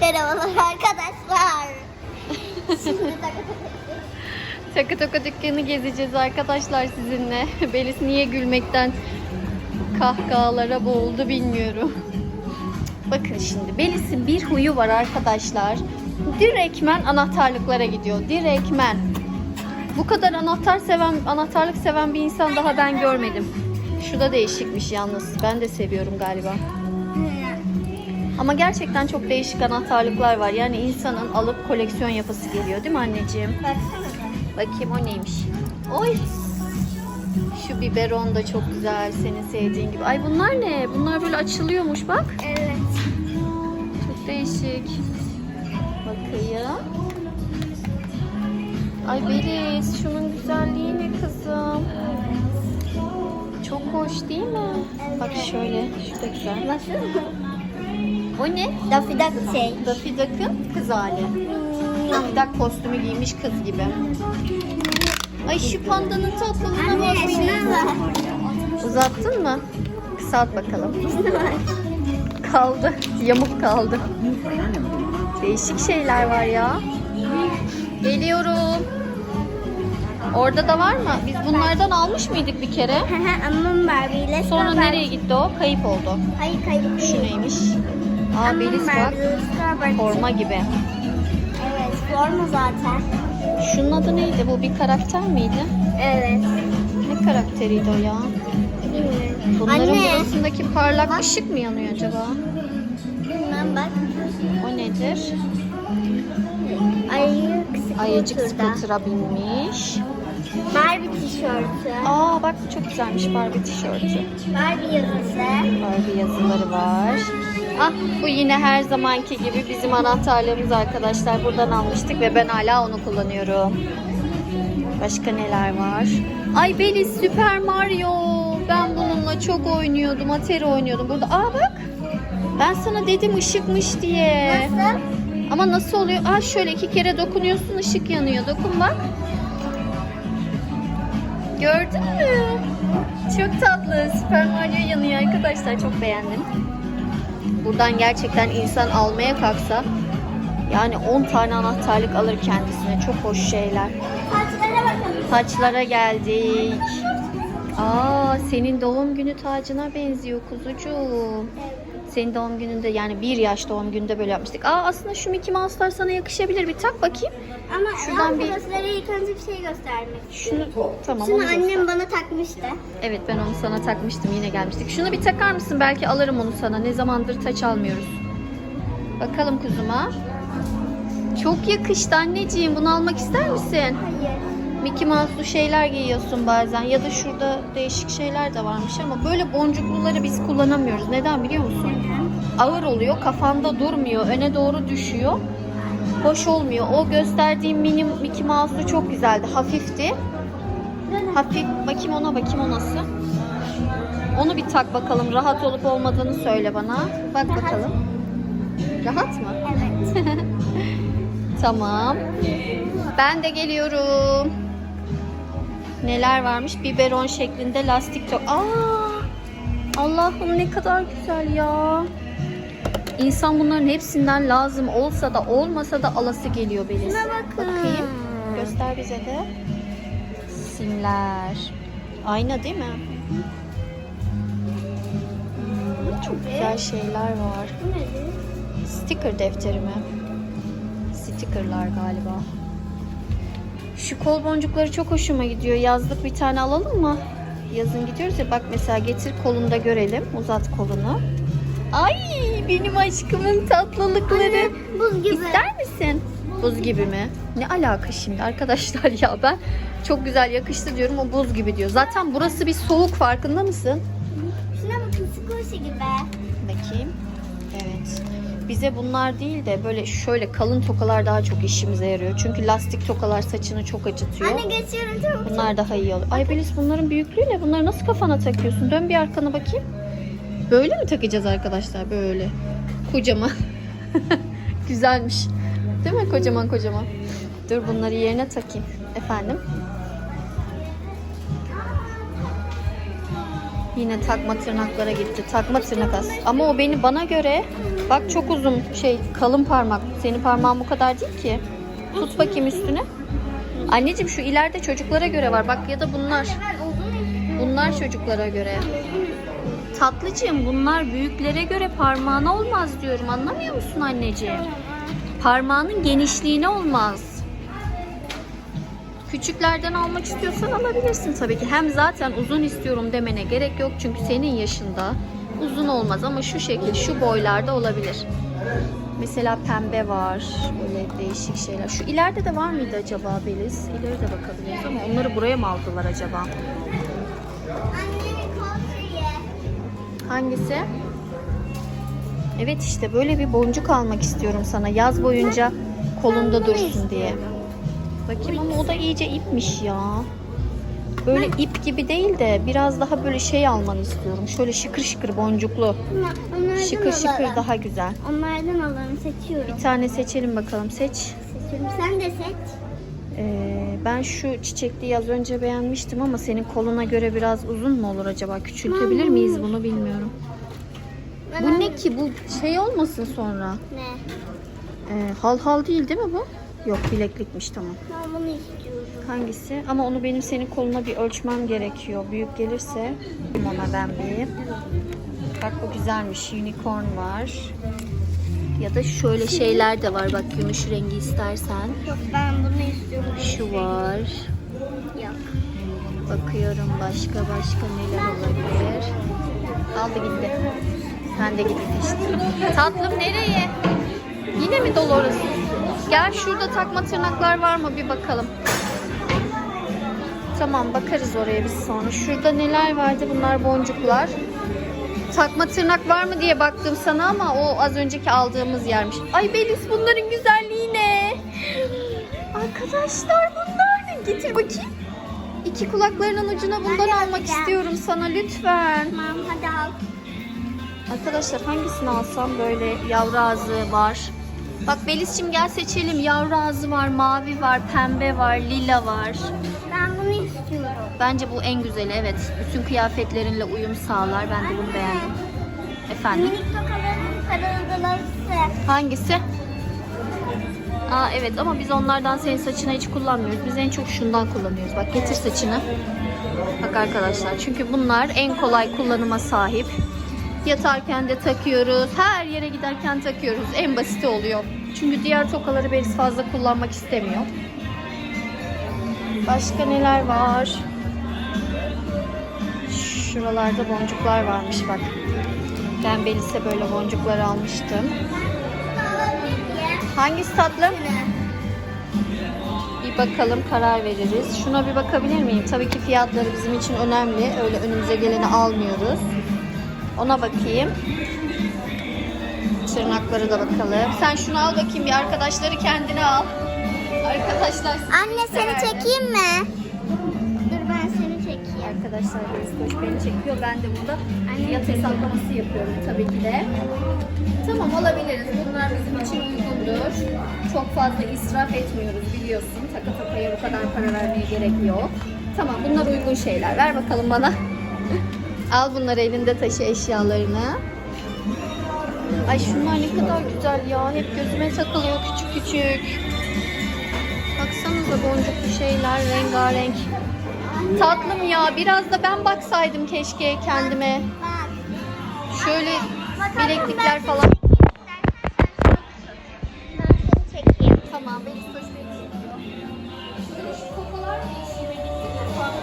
Merhabalar arkadaşlar. Şimdi Takı toka dükkanı gezeceğiz arkadaşlar sizinle. Belis niye gülmekten kahkahalara boğuldu bilmiyorum. Bakın şimdi Belis'in bir huyu var arkadaşlar. Direktmen anahtarlıklara gidiyor. Direktmen. Bu kadar anahtar seven, anahtarlık seven bir insan daha ben görmedim. Şu da değişikmiş yalnız. Ben de seviyorum galiba. Ama gerçekten çok değişik anahtarlıklar var. Yani insanın alıp koleksiyon yapası geliyor değil mi anneciğim? Baksana. Bakayım o neymiş. Oy. Şu biberon da çok güzel senin sevdiğin gibi. Ay bunlar ne? Bunlar böyle açılıyormuş bak. Evet. Çok değişik. Bakayım. Ay Beliz şunun güzelliği ne kızım? Çok hoş değil mi? Bak şöyle. Şu da güzel. Nasıl? O ne? Daffy Duck şey. Daffy Duck'ın kız hali. Daffy Duck kostümü giymiş kız gibi. Ay şu pandanın tatlılığına bak. Uzattın mı? Kısalt bakalım. Kaldı. Yamuk kaldı. Değişik şeyler var ya. Geliyorum. Orada da var mı? Biz bunlardan almış mıydık bir kere? Aman Barbie ile Sonra nereye gitti o? Kayıp oldu. Hayır kayıp Şu değil. neymiş? Aa Beliz bak. Forma gibi. Evet forma zaten. Şunun adı neydi? Bu bir karakter miydi? Evet. Ne karakteriydi o ya? Bilmiyorum. Bunların Anne. burasındaki parlak ışık mı yanıyor acaba? Bilmem bak. O nedir? Ayıcık Ayıcık scooter'da. scooter'a binmiş. Barbie tişörtü. Aa bak çok güzelmiş Barbie tişörtü. Barbie yazısı. Barbie yazıları var. Ah bu yine her zamanki gibi bizim anahtarlığımız arkadaşlar. Buradan almıştık ve ben hala onu kullanıyorum. Başka neler var? Ay Beliz Super Mario. Ben bununla çok oynuyordum. Atari oynuyordum. Burada aa bak. Ben sana dedim ışıkmış diye. Nasıl? Ama nasıl oluyor? Aa şöyle iki kere dokunuyorsun ışık yanıyor. Dokun bak. Gördün mü? Çok tatlı. Süper Mario yanıyor arkadaşlar. Çok beğendim. Buradan gerçekten insan almaya kalksa yani 10 tane anahtarlık alır kendisine. Çok hoş şeyler. Saçlara bakalım. Taçlara geldik. Aa senin doğum günü tacına benziyor kuzucuğum. Senin doğum gününde yani bir yaş doğum gününde böyle yapmıştık. Aa aslında şu Mickey Mouse'lar sana yakışabilir. Bir tak bakayım. Ama Şuradan bir- arkadaşlara ilk önce bir şey göstermek Şunu tamam Şunu onu göster. annem bana takmıştı. Evet ben onu sana takmıştım yine gelmiştik. Şunu bir takar mısın? Belki alırım onu sana. Ne zamandır taç almıyoruz. Bakalım kuzuma. Çok yakıştı anneciğim. Bunu almak ister misin? Hayır. Mickey Mouse'lu şeyler giyiyorsun bazen. Ya da şurada değişik şeyler de varmış ama böyle boncukluları biz kullanamıyoruz. Neden biliyor musun? Ağır oluyor. Kafanda durmuyor. Öne doğru düşüyor. Hoş olmuyor. O gösterdiğim mini Mickey Mouse'lu çok güzeldi. Hafifti. Hafif. Bakayım ona bakayım o nasıl. Onu bir tak bakalım. Rahat olup olmadığını söyle bana. Bak Rahat. bakalım. Rahat mı? Evet. Tamam. Ben de geliyorum. Neler varmış? Biberon şeklinde lastik top. Aa! Allah'ım ne kadar güzel ya. İnsan bunların hepsinden lazım olsa da olmasa da alası geliyor Beliz. Bakayım. Göster bize de. Simler. Ayna değil mi? Çok güzel şeyler var. Bu nedir? Sticker defteri mi? Stickerlar galiba. Şu kol boncukları çok hoşuma gidiyor. Yazlık bir tane alalım mı? Yazın gidiyoruz ya bak mesela getir kolunda görelim. Uzat kolunu. Ay benim aşkımın tatlılıkları. Buz gibi. İster misin? Buz gibi mi? Ne alaka şimdi arkadaşlar ya ben çok güzel yakıştı diyorum o buz gibi diyor. Zaten burası bir soğuk farkında mısın? Şuna bakın squishy gibi. Bakayım. Evet. Bize bunlar değil de böyle şöyle kalın tokalar daha çok işimize yarıyor. Çünkü lastik tokalar saçını çok acıtıyor. Anne geçiyorum çabuk. Bunlar daha iyi oluyor. Ay Belis bunların büyüklüğü ne? Bunları nasıl kafana takıyorsun? Dön bir arkana bakayım. Böyle mi takacağız arkadaşlar? Böyle. Kocaman. Güzelmiş. Değil mi? Kocaman kocaman. Dur bunları yerine takayım. Efendim? Yine takma tırnaklara gitti. Takma tırnak as. Ama o beni bana göre bak çok uzun şey kalın parmak. Senin parmağın bu kadar değil ki. Tut bakayım üstüne. Anneciğim şu ileride çocuklara göre var. Bak ya da bunlar. Bunlar çocuklara göre. Tatlıcığım bunlar büyüklere göre parmağına olmaz diyorum. Anlamıyor musun anneciğim? Parmağının genişliğine olmaz. Küçüklerden almak istiyorsan alabilirsin tabii ki. Hem zaten uzun istiyorum demene gerek yok. Çünkü senin yaşında uzun olmaz ama şu şekil, şu boylarda olabilir. Mesela pembe var. Böyle değişik şeyler. Şu ileride de var mıydı acaba Beliz? İleri de bakabiliriz ama onları buraya mı aldılar acaba? Koltuğu. Hangisi? Evet işte böyle bir boncuk almak istiyorum sana. Yaz boyunca kolunda dursun diye. Bakayım ama o da iyice ipmiş ya. Böyle ip gibi değil de biraz daha böyle şey almanı istiyorum. Şöyle şıkır şıkır boncuklu. Onlardan Şıkır şıkır alalım. daha güzel. Onlardan alalım seçiyorum. Bir tane seçelim bakalım. Seç. Seçiyorum. Sen de seç. Ee, ben şu çiçekliği az önce beğenmiştim ama senin koluna göre biraz uzun mu olur acaba? Küçültebilir miyiz bunu bilmiyorum. Bu ne ki? Bu şey olmasın sonra. Ne? Ee, hal hal değil değil mi bu? Yok bileklikmiş tamam. Ben bunu istiyorum. Hangisi? Ama onu benim senin koluna bir ölçmem gerekiyor. Büyük gelirse ona ben bir. Bak bu güzelmiş. Unicorn var. Ya da şöyle şeyler de var. Bak gümüş rengi istersen. Yok ben bunu istiyorum. Şu var. Yok. Bakıyorum başka başka neler olabilir. Aldı gitti. Ben de gidip işte. Tatlım nereye? Yine mi dolu orası? Gel şurada takma tırnaklar var mı bir bakalım. Tamam bakarız oraya biz sonra. Şurada neler vardı? Bunlar boncuklar. Takma tırnak var mı diye baktım sana ama o az önceki aldığımız yermiş. Ay Belis bunların güzelliği ne? Arkadaşlar bunlar ne? Getir bakayım. İki kulaklarının ucuna bundan almak alacağım. istiyorum sana lütfen. Tamam hadi al. Arkadaşlar hangisini alsam böyle yavru ağzı var. Bak Belis'cim gel seçelim. Yavru ağzı var, mavi var, pembe var, lila var. Bence bu en güzeli evet. Bütün kıyafetlerinle uyum sağlar. Ben de bunu beğendim. Efendim? Hangisi? Aa evet ama biz onlardan senin saçına hiç kullanmıyoruz. Biz en çok şundan kullanıyoruz. Bak getir saçını. Bak arkadaşlar çünkü bunlar en kolay kullanıma sahip. Yatarken de takıyoruz. Her yere giderken takıyoruz. En basiti oluyor. Çünkü diğer tokaları Beris fazla kullanmak istemiyor. Başka neler var? Şuralarda boncuklar varmış bak. Ben Belis'e böyle boncuklar almıştım. Hangisi tatlım? Bir bakalım karar veririz. Şuna bir bakabilir miyim? Tabii ki fiyatları bizim için önemli. Öyle önümüze geleni almıyoruz. Ona bakayım. Tırnakları da bakalım. Sen şunu al bakayım bir arkadaşları kendine al. Arkadaşlar Anne seni çekeyim mi? Dur ben seni çekeyim. Arkadaşlar Deniz Koç beni çekiyor. Ben de burada Anne fiyat hesaplaması yapıyorum tabii ki de. Tamam alabiliriz. Bunlar bizim için uygundur. Çok fazla israf etmiyoruz biliyorsun. Taka takaya bu kadar para vermeye gerek yok. Tamam bunlar uygun şeyler. Ver bakalım bana. Al bunları elinde taşı eşyalarını. Ay şunlar ne kadar güzel ya. Hep gözüme takılıyor küçük küçük. Baksanıza boncuklu şeyler rengarenk. Tatlım ya biraz da ben baksaydım keşke kendime. Şöyle bileklikler falan. Tamam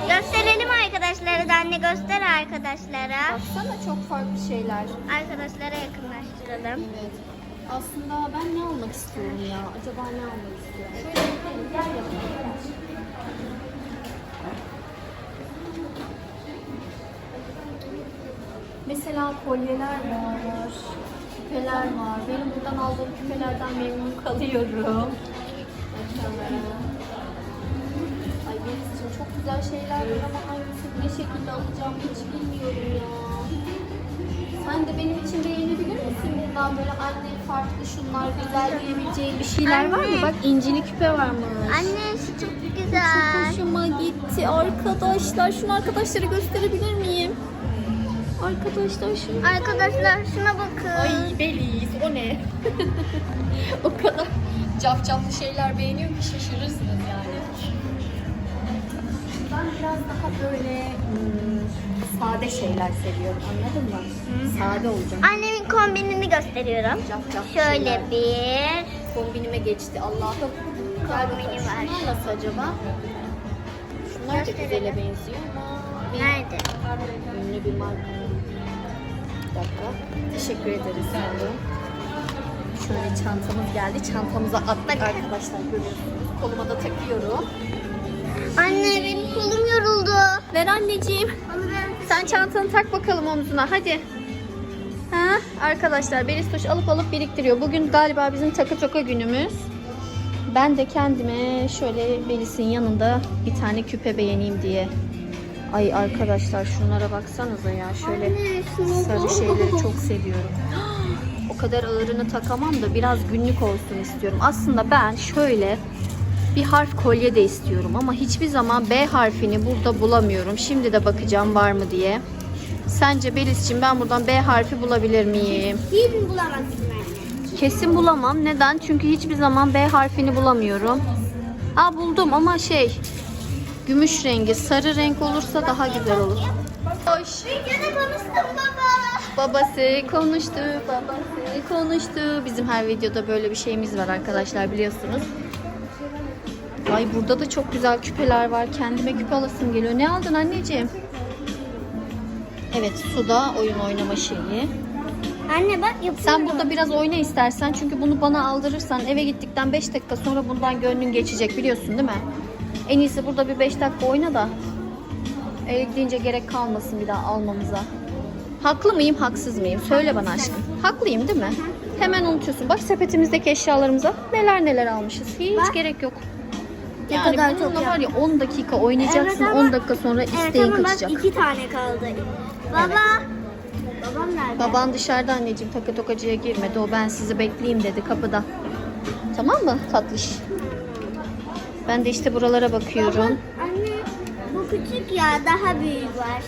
Gösterelim arkadaşlara da anne göster arkadaşlara. Baksana çok farklı şeyler. Arkadaşlara yakınlaştıralım. Evet. Aslında ben ne almak istiyorum ya? Acaba ne almak istiyorum? Şöyle gidelim, gel yanıma. Mesela kolyeler var, küpeler var. Benim buradan aldığım küpelerden memnun kalıyorum. Ay Melis'ciğim çok güzel şeyler var ama hangisini ne şekilde alacağım hiç bilmiyorum ya. Sen de benim için beğenebilir misin bundan böyle anne farklı şunlar güzel diyebileceğin bir şeyler var mı? Anne. Bak incili küpe varmış. Anne şu çok Çok güzel. hoşuma gitti arkadaşlar. Şunu arkadaşlara gösterebilir miyim? Arkadaşlar şuna Arkadaşlar şuna bakın. Ay Beliz o ne? o kadar cafcaflı şeyler beğeniyor ki şaşırırsınız yani. Ben biraz daha böyle hmm, sade şeyler seviyorum anladın mı? Sade olacak. Annemin kombinini gösteriyorum. Cafcaflı Şöyle şeyler. bir. Kombinime geçti Allah'ım. Kombini var. Şunlar nasıl acaba? Şunlar da Gösterelim. güzele benziyor ama Nerede? ünlü bir marka. Bir dakika. Teşekkür ederiz sana. Şöyle çantamız geldi. Çantamıza attık arkadaşlar görüyorsunuz. Koluma da takıyorum. Anne benim kolum yoruldu. Ver anneciğim. Onu Sen çantanı tak bakalım omzuna hadi. Ha, arkadaşlar Beristoş alıp alıp biriktiriyor. Bugün galiba bizim takı toka günümüz. Ben de kendime şöyle Belis'in yanında bir tane küpe beğeneyim diye. Ay arkadaşlar şunlara baksanıza ya. Şöyle Anne, sarı şeyleri çok seviyorum. O kadar ağırını takamam da biraz günlük olsun istiyorum. Aslında ben şöyle bir harf kolye de istiyorum ama hiçbir zaman B harfini burada bulamıyorum. Şimdi de bakacağım var mı diye. Sence Belis'ciğim ben buradan B harfi bulabilir miyim? Hiç bulamazsın. Kesin bulamam. Neden? Çünkü hiçbir zaman B harfini bulamıyorum. Aa buldum ama şey gümüş rengi, sarı renk olursa daha güzel olur. Hoş. Babası konuştu, babası konuştu. Bizim her videoda böyle bir şeyimiz var arkadaşlar biliyorsunuz. Ay burada da çok güzel küpeler var. Kendime küpe alasım geliyor. Ne aldın anneciğim? Evet suda oyun oynama şeyi. Anne bak yapıyorum. Sen burada biraz oyna istersen çünkü bunu bana aldırırsan eve gittikten 5 dakika sonra bundan gönlün geçecek biliyorsun değil mi? En iyisi burada bir 5 dakika oyna da eve gidince gerek kalmasın bir daha almamıza. Haklı mıyım, haksız mıyım? Söyle bana aşkım. Haklıyım değil mi? Hemen unutuyorsun. Bak sepetimizdeki eşyalarımıza neler neler almışız. Hiç Bak. gerek yok. Ne Yani kadar bununla çok var ya 10 dakika oynayacaksın. Evet ama- 10 dakika sonra Evet isteğin bak kaçacak. iki tane kaldı. Baba. Babam nerede? Baban dışarıda anneciğim takı tokacıya girmedi. O ben sizi bekleyeyim dedi kapıda. Tamam mı tatlış? Ben de işte buralara bakıyorum. Anne bu küçük ya daha büyük var.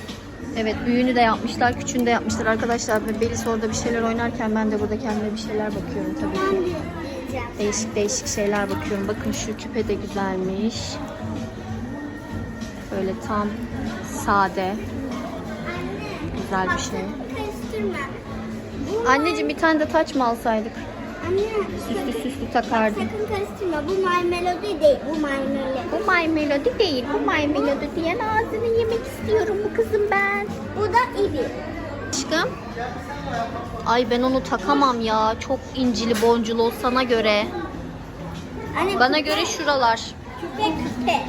Evet büyüğünü de yapmışlar, küçüğünü de yapmışlar arkadaşlar. Belis orada bir şeyler oynarken ben de burada kendime bir şeyler bakıyorum tabii ki. Değişik değişik şeyler bakıyorum. Bakın şu küpe de güzelmiş. Böyle tam sade. Güzel bir şey. Anneciğim bir tane de taç mı alsaydık? Anne Süslü süslü takardım. sakın karıştırma. Bu My Melody değil. Bu My Melody. Bu My Melody değil. Bu My Melody diyen ağzını yemek istiyorum bu kızım ben. Bu da Eevee. Aşkım. Ay ben onu takamam ya. Çok incili bonculu o sana göre. Anne Bana küpe- göre şuralar. Küpe küpe.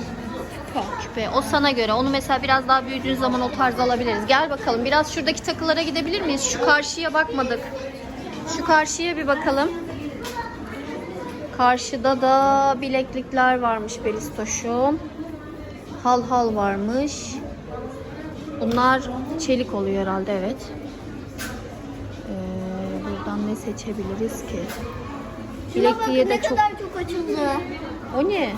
Küpe. O sana göre. Onu mesela biraz daha büyüdüğün zaman o tarz alabiliriz. Gel bakalım. Biraz şuradaki takılara gidebilir miyiz? Şu karşıya bakmadık. Şu karşıya bir bakalım. Karşıda da bileklikler varmış Belistoş'um. Hal hal varmış. Bunlar çelik oluyor herhalde evet. Ee, buradan ne seçebiliriz ki? Bilekliğe de ne çok kadar çok açıldı. o ne?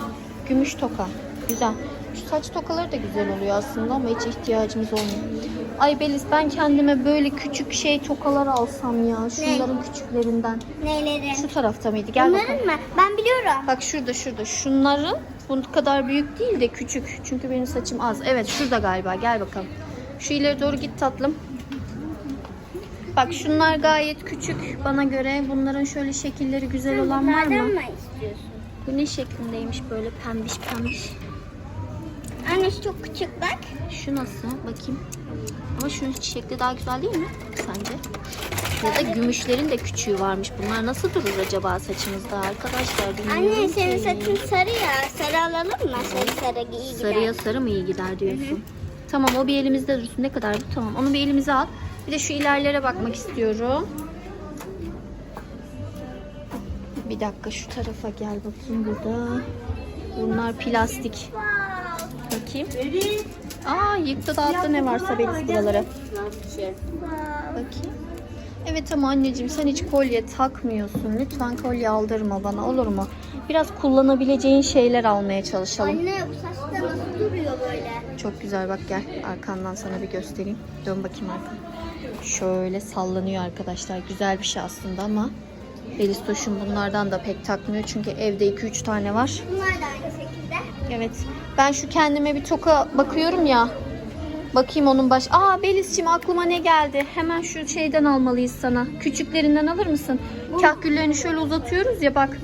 Gümüş toka. Güzel. Şu saç tokaları da güzel oluyor aslında ama hiç ihtiyacımız olmuyor. Ay Beliz ben kendime böyle küçük şey tokalar alsam ya. Şunların küçüklerinden. Neyleri? Şu tarafta mıydı? Gel bakalım. Bunların mı? Ben biliyorum. Bak şurada şurada. Şunların bu kadar büyük değil de küçük. Çünkü benim saçım az. Evet şurada galiba. Gel bakalım. Şu ileri doğru git tatlım. Bak şunlar gayet küçük bana göre. Bunların şöyle şekilleri güzel olan var mı? mı istiyorsun? Bu ne şeklindeymiş böyle pembiş pembiş. Anne şu çok küçük bak. Şu nasıl? Bakayım. Ama şunun şekli daha güzel değil mi sence? Ya da gümüşlerin de küçüğü varmış. Bunlar nasıl durur acaba saçımızda arkadaşlar? Bilmiyorum Anne senin ki. saçın sarı ya. Sarı alalım mı? Sarı sarı iyi gider. Sarıya sarı mı iyi gider diyorsun? Tamam o bir elimizde dursun. Ne kadar bu? Tamam onu bir elimize al. Bir de şu ilerlere bakmak istiyorum. Bir dakika şu tarafa gel bakayım burada. Bunlar plastik. Bakayım. Aa yıktı dağıttı ne varsa Beliz buraları. Bakayım. Evet ama anneciğim sen hiç kolye takmıyorsun. Lütfen kolye aldırma bana olur mu? Biraz kullanabileceğin şeyler almaya çalışalım. Anne bu saçta nasıl duruyor böyle? Çok güzel bak gel arkandan sana bir göstereyim. Dön bakayım arkanı. Şöyle sallanıyor arkadaşlar. Güzel bir şey aslında ama Belistoş'un bunlardan da pek takmıyor. Çünkü evde 2-3 tane var. Bunlar da aynı şekilde. Evet. Ben şu kendime bir toka bakıyorum ya. Bakayım onun baş... Aa Belis'cim aklıma ne geldi? Hemen şu şeyden almalıyız sana. Küçüklerinden alır mısın? Kahküllerini şöyle uzatıyoruz ya bak.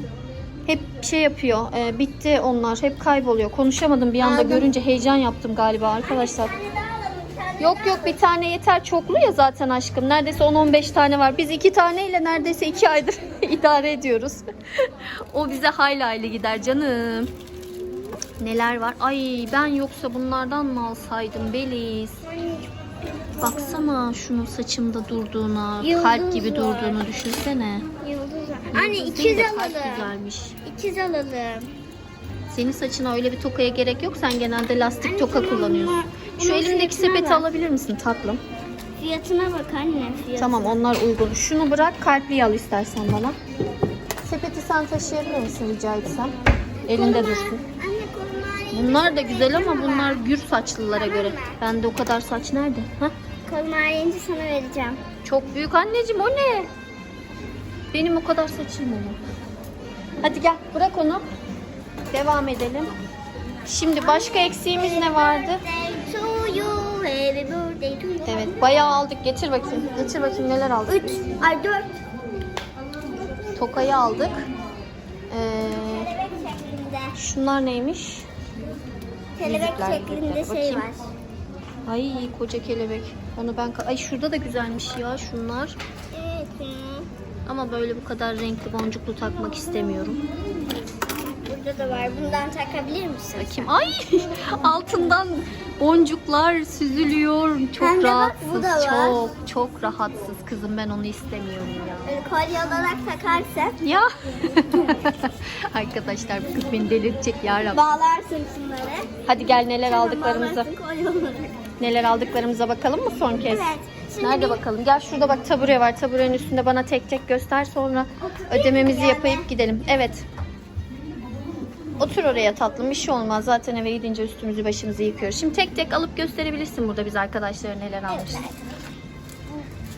Hep şey yapıyor. e, bitti onlar. Hep kayboluyor. Konuşamadım bir anda Aldım. görünce heyecan yaptım galiba arkadaşlar. Bir bir Yok yok bir tane yeter. Çoklu ya zaten aşkım. Neredeyse 10-15 tane var. Biz iki taneyle neredeyse iki aydır idare ediyoruz. o bize hayli hayli gider canım. Neler var? Ay ben yoksa bunlardan mı alsaydım Beliz? Baksana şunun saçımda durduğuna, Yıldız kalp gibi var. durduğunu düşünsene. Anne Yıldız değil ikiz de kalp alalım. güzelmiş. İkiz alalım. Senin saçına öyle bir tokaya gerek yok. Sen genelde lastik Anne, toka kullanıyorsun. bunlar- Şu elimdeki fiyatına sepeti bak. alabilir misin tatlım? Fiyatına bak anne fiyatına. Tamam onlar uygun. Şunu bırak kalpli al istersen bana. Sepeti sen taşıyabilir misin rica etsem? Elinde dursun. Anne kolum Bunlar da güzel ama bunlar gür saçlılara göre. Bende o kadar saç nerede? Hah? Kolum ağrıyınca sana vereceğim. Çok büyük anneciğim o ne? Benim o kadar saçım olur. Hadi gel bırak onu. Devam edelim. Şimdi başka eksiğimiz ne vardı? Evet bayağı aldık. Getir bakayım. Getir bakayım neler aldık. Üç, ay dört. Tokayı aldık. Ee, şunlar neymiş? Kelebek şeklinde şey Bakayım. var. Ay koca kelebek. Onu ben... Ay şurada da güzelmiş ya şunlar. Evet. Ama böyle bu kadar renkli boncuklu takmak istemiyorum. Burada da var. Bundan takabilir misin? Bakayım. Ay altından boncuklar süzülüyor. Çok bak, rahatsız. bu da var. Çok çok rahatsız kızım ben onu istemiyorum ya. Böyle kolye olarak takarsan Ya. Arkadaşlar bu kız beni delirtecek ya Rabbim. bağlarsın şunları. Hadi gel neler Sonra aldıklarımıza. Neler aldıklarımıza bakalım mı son kez? Evet. Nerede bakalım? Gel şurada bak tabure var. Taburenin üstünde bana tek tek göster sonra ödememizi yapıp gidelim. Evet. Otur oraya tatlım bir şey olmaz. Zaten eve gidince üstümüzü başımızı yıkıyoruz. Şimdi tek tek alıp gösterebilirsin burada biz arkadaşlara neler almışız.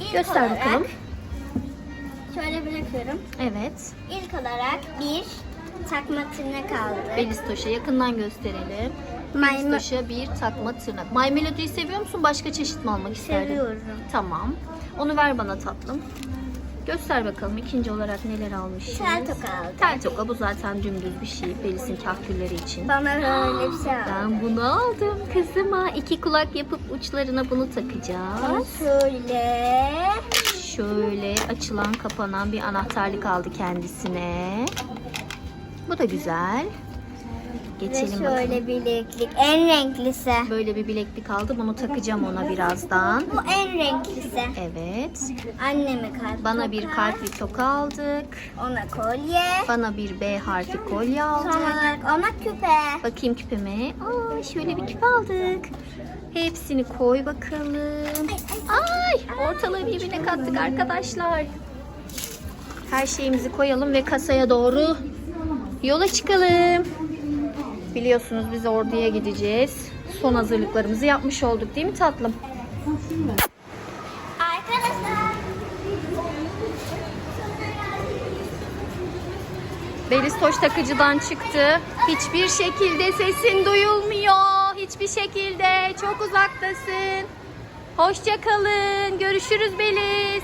İlk Göster olarak bakalım. Şöyle bırakıyorum. Evet. İlk olarak bir takma tırnak aldık. Belistoş'a yakından gösterelim. Maymun Belistoş'a bir takma tırnak. My Melody'yi seviyor musun? Başka çeşit mi almak isterdin? seviyorum. Tamam. Onu ver bana tatlım. Göster bakalım ikinci olarak neler almışız. Tel toka aldık. Tel toka bu zaten dümdüz bir şey. Belis'in kahkülleri için. Bana böyle bir şey aldı. Ben bunu aldım kızıma. İki kulak yapıp uçlarına bunu takacağız. Şöyle. Şöyle açılan kapanan bir anahtarlık aldı kendisine. Bu da güzel. Ve Geçelim şöyle bakalım. bileklik. En renklisi. Böyle bir bileklik aldım. Bunu takacağım ona birazdan. Bu en renklisi. Evet. Anneme kalp Bana bir kalpli toka aldık. Ona kolye. Bana bir B harfi kolye Son aldık. olarak ona küpe. Bakayım küpeme. Aa şöyle bir küpe aldık. Hepsini koy bakalım. Ay ortalığı birbirine kattık arkadaşlar. Her şeyimizi koyalım ve kasaya doğru yola çıkalım. Biliyorsunuz biz orduya gideceğiz. Son hazırlıklarımızı yapmış olduk değil mi tatlım? Arkadaşlar. Belistoş takıcıdan çıktı. Hiçbir şekilde sesin duyulmuyor. Hiçbir şekilde. Çok uzaktasın. Hoşça kalın. Görüşürüz Beliz.